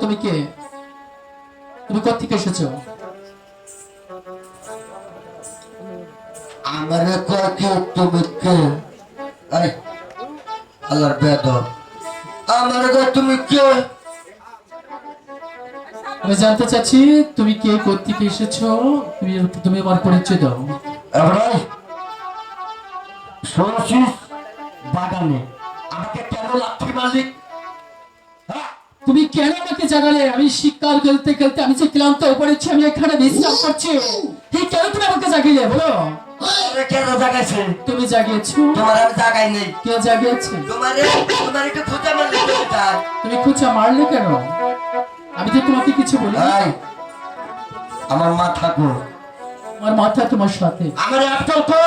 তুমি কে? তুমি কোথেকে এসেছ? আমার কয়েকে তুমি কে? আরে আল্লাহর বেদ আমার কয় তুমি কে? আমি জানতে চাচ্ছি তুমি কে কোথেকে এসেছ? তুমি তুমি আমার পরিচয় দাও। এবারে শুনছিস? বাগানে। আমাকে কেন মারলি? হ্যাঁ? তুমি কেন আমাকে জাগালে? আমি শিকার খেলতে খেলতে আমি যে ক্লান্ত হয়ে পড়েছি আমি এখানে বিশ্রাম করছি। কেন তুমি আমাকে জাগিলে? বলো। কেন জাগাইছে? তুমি জাগিয়েছো। তোমার আমি জাগাই নেই। কে জাগিয়েছে? তোমার তোমার একটু খোঁজা মারলে তুমি খুঁচা মারলে কেন? আমি তো তোমাকে কিছু বলি আমার মা ঠাকুর আমার মাথা তোমার সাথে। আমার আফটার কো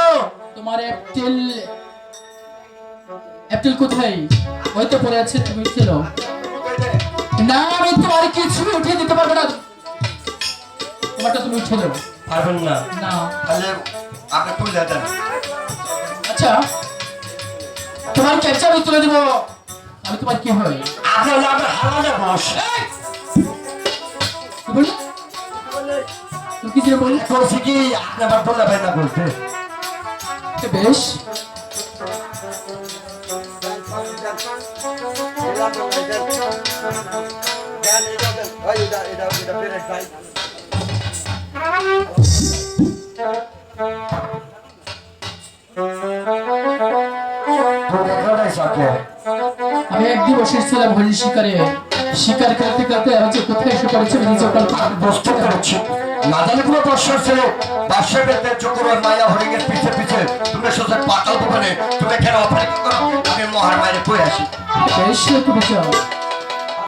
তোমার অ্যাপটেল অ্যাপটেল কোথায়? ওই তো পড়ে আছে তুমি ছিল না আমি তোমার কিছু উঠিয়ে দিতে পারব না। তোমারটা তুমি উঠে দাও পারবেন না। না। তাহলে আপনি তুলে দেন আচ্ছা তোমার ক্যাপচা আমি তুলে দেবো। আমি তোমার কি হয় আপনি হলে আমার বস। বলি তুমি কি যে বলি করছি কি আপনি আবার বললে ভাই না বলতে। বেশ। আমি একদিন বসে ছিলাম হরিণ শিকারে। শিকার খেলতে আমি যে কোথায় এসে পড়েছি কাল বুঝতে পেরেছি। না জানি কোনো বর্ষা ছিল বাসা বেঁধে চকুর মায়া হরিণের পিছে তুমি পাতাল দোকানে তোকে কেন অপারেশন করো আমি মহার মায়ের কই আসি